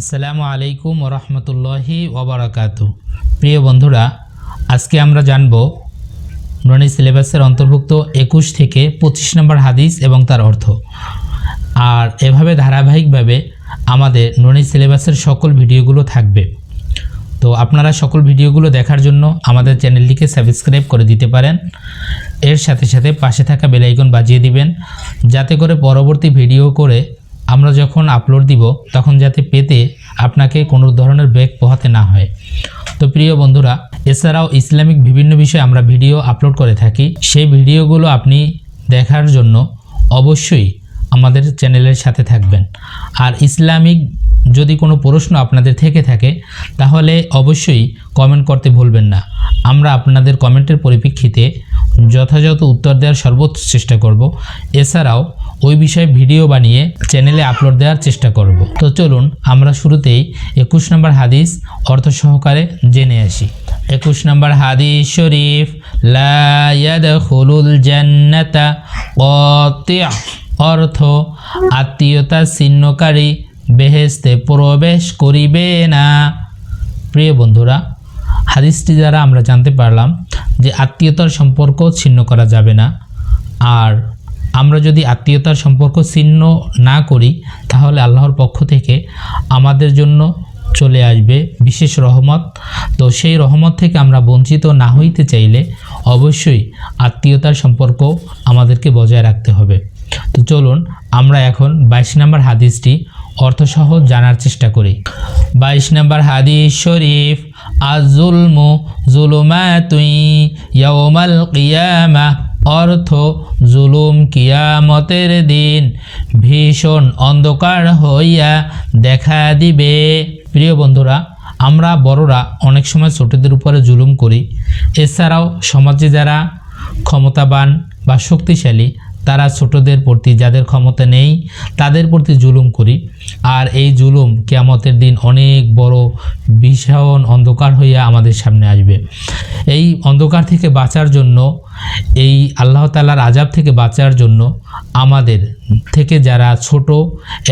আসসালামু আলাইকুম ওরহমতুল্লাহি ওবরাকাতু। প্রিয় বন্ধুরা, আজকে আমরা জানব নুরানি সিলেবাসের অন্তর্ভুক্ত একুশ থেকে পঁচিশ নম্বর হাদিস এবং তার অর্থ। আর এভাবে ধারাবাহিকভাবে আমাদের নুরানি সিলেবাসের সকল ভিডিওগুলো থাকবে। তো আপনারা সকল ভিডিওগুলো দেখার জন্য আমাদের চ্যানেলটিকে সাবস্ক্রাইব করে দিতে পারেন। এর সাথে সাথে পাশে থাকা বেলাইকন বাজিয়ে দিবেন, যাতে করে পরবর্তী ভিডিও করে আমরা যখন আপলোড দিব, তখন যাতে পেতে আপনাকে কোনো ধরনের ব্রেক পোহাতে না হয়। তো প্রিয় বন্ধুরা, এছাড়াও ইসলামিক বিভিন্ন বিষয়ে আমরা ভিডিও আপলোড করে থাকি। সেই ভিডিওগুলো আপনি দেখার জন্য অবশ্যই আমাদের চ্যানেলের সাথে থাকবেন। আর ইসলামিক যদি কোনো প্রশ্ন আপনাদের থেকে থাকে, তাহলে অবশ্যই কমেন্ট করতে ভুলবেন না। আমরা আপনাদের কমেন্টের পরিপ্রেক্ষিতে যথাযথ উত্তর দেওয়ার সর্বোচ্চ চেষ্টা করব। এছাড়াও ওই বিষয়ে ভিডিও বানিয়ে চ্যানেলে আপলোড দেওয়ার চেষ্টা করব। তো চলুন, আমরা শুরুতেই একুশ নম্বর হাদিস অর্থ সহকারে জেনে আসি। একুশ নম্বর হাদিস শরীফ অর্থ, আত্মীয়তা ছিন্নকারী বেহেস্তে প্রবেশ করিবে না। প্রিয় বন্ধুরা, হাদিসটি দ্বারা আমরা জানতে পারলাম যে আত্মীয়তার সম্পর্ক ছিন্ন করা যাবে না। আর আমরা যদি আত্মীয়তার সম্পর্ক ছিন্ন না করি, তাহলে আল্লাহর পক্ষ থেকে আমাদের জন্য চলে আসবে বিশেষ রহমত। তো সেই রহমত থেকে আমরা বঞ্চিত না হইতে চাইলে অবশ্যই আত্মীয়তার সম্পর্ক আমাদেরকে বজায় রাখতে হবে। তো চলুন, আমরা এখন বাইশ নম্বর হাদিসটি অর্থসহ জানার চেষ্টা করি। বাইশ নম্বর হাদিস শরীফ আজুলমু জুলুমা তুই অর্থ জুলুম কিয়ামতের দিন ভীষণ অন্ধকার হইয়া দেখা দিবে। প্রিয় বন্ধুরা, আমরা বড়রা অনেক সময় ছোটদের উপরে জুলুম করি। এছাড়াও সমাজে যারা ক্ষমতাবান বা শক্তিশালী, তারা ছোটদের প্রতি যাদের ক্ষমতা নেই, তাদের প্রতি জুলুম করি। আর এই জুলুম কেয়ামতের দিন অনেক বড় ভীষণ অন্ধকার হইয়া আমাদের সামনে আসবে। এই অন্ধকার থেকে বাঁচার জন্য এই আল্লাহ তালার আজাব থেকে বাঁচার জন্য আমাদের থেকে যারা ছোট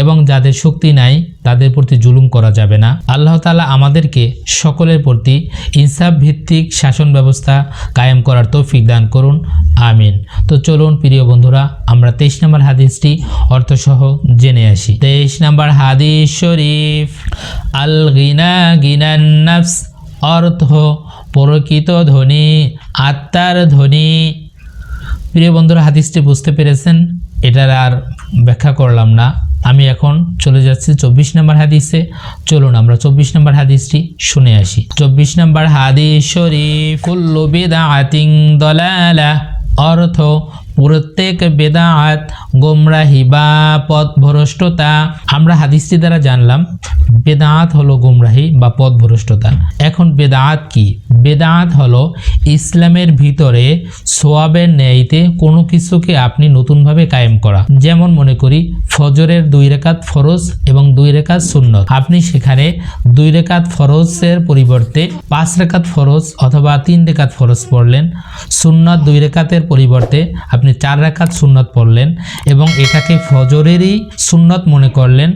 এবং যাদের শক্তি নাই, তাদের প্রতি জুলুম করা যাবে না। আল্লাহ তালা আমাদেরকে সকলের প্রতি ইনসাফ ভিত্তিক শাসন ব্যবস্থা কায়েম করার তৌফিক দান করুন। আমিন। তো চলুন প্রিয় বন্ধুরা, আমরা তেইশ নম্বর হাদিসটি অর্থসহ জেনে আসি। তেইশ নম্বর হাদিস শরীফ, আল গিনা গিনান অর্থ প্রকৃত ধ্বনি, আত্মার ধ্বনি। প্রিয় বন্ধুরা, হাদিসটি বুঝতে পেরেছেন? এটার আর ব্যাখ্যা করলাম না। আমি এখন চলে যাচ্ছি চব্বিশ নম্বর হাদিসে। চলুন আমরা চব্বিশ নম্বর হাদিসটি শুনে আসি। চব্বিশ নম্বর হাদিস বিদআতিন দলালা। অর্থ, প্রত্যেক বেদাত গোমরাহি বা পথ পথভ্রষ্টতা। আমরা হাদিসটি দ্বারা জানলাম বেদাত হলো গুমরাহি বা পথভ্রষ্টতা এখন বেদাত কি? বেদাত হলো ইসলামের ভিতরে সোয়াবের ন্যায়তে কোনো কিছুকে আপনি নতুনভাবে কায়েম করা। যেমন মনে করি, ফজরের দুই রেখাত ফরজ এবং দুই রেখাত সুন্নত। আপনি সেখানে দুই রেখাত ফরজের পরিবর্তে পাঁচ রেখাত ফরজ অথবা তিন রেখাত ফরজ পড়লেন। সুন্নত দুই রেখাতের পরিবর্তে আপনি চার রেখাত সুন্নত পড়লেন এবং এটাকে ফজরেরই সুন্নত মনে করলেন।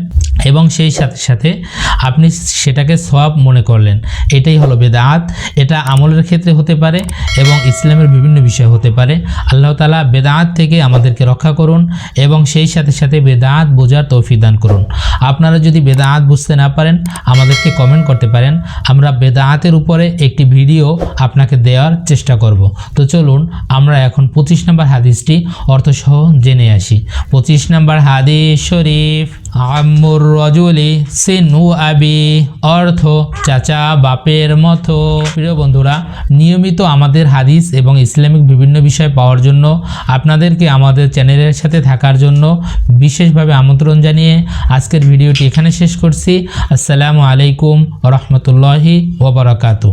এবং সেই সাথে সাথে আপনি সেটাকে সওয়াব মনে করলেন। এটাই হলো বেদাত। এটা আমলের ক্ষেত্রে হতে পারে এবং ইসলামের বিভিন্ন বিষয় হতে পারে। আল্লাহ তালা বেদাত থেকে আমাদেরকে রক্ষা করুন এবং সেই সাথে সাথে বেদাত বোঝার তৌফিক দান করুন। আপনারা যদি বেদাত বুঝতে না পারেন, আমাদেরকে কমেন্ট করতে পারেন। আমরা বেদাতের উপরে একটি ভিডিও আপনাকে দেওয়ার চেষ্টা করব। তো চলুন, আমরা এখন পঁচিশ নম্বর হাদিসটি অর্থসহ জেনে আসি। পঁচিশ নম্বর হাদিস শরীফ। আম্মুর রজুলি সিনু আবি অর্থ চাচা বাপের মতো। প্রিয় বন্ধুরা, নিয়মিত আমাদের হাদিস এবং ইসলামিক বিভিন্ন বিষয় পাওয়ার জন্য, আপনাদেরকে আমাদের চ্যানেলের সাথে থাকার জন্য বিশেষভাবে আমন্ত্রণ জানিয়ে আজকের ভিডিওটি এখানে শেষ করছি। আসসালামু আলাইকুম রহমতুল্লাহি ওবরাকাতু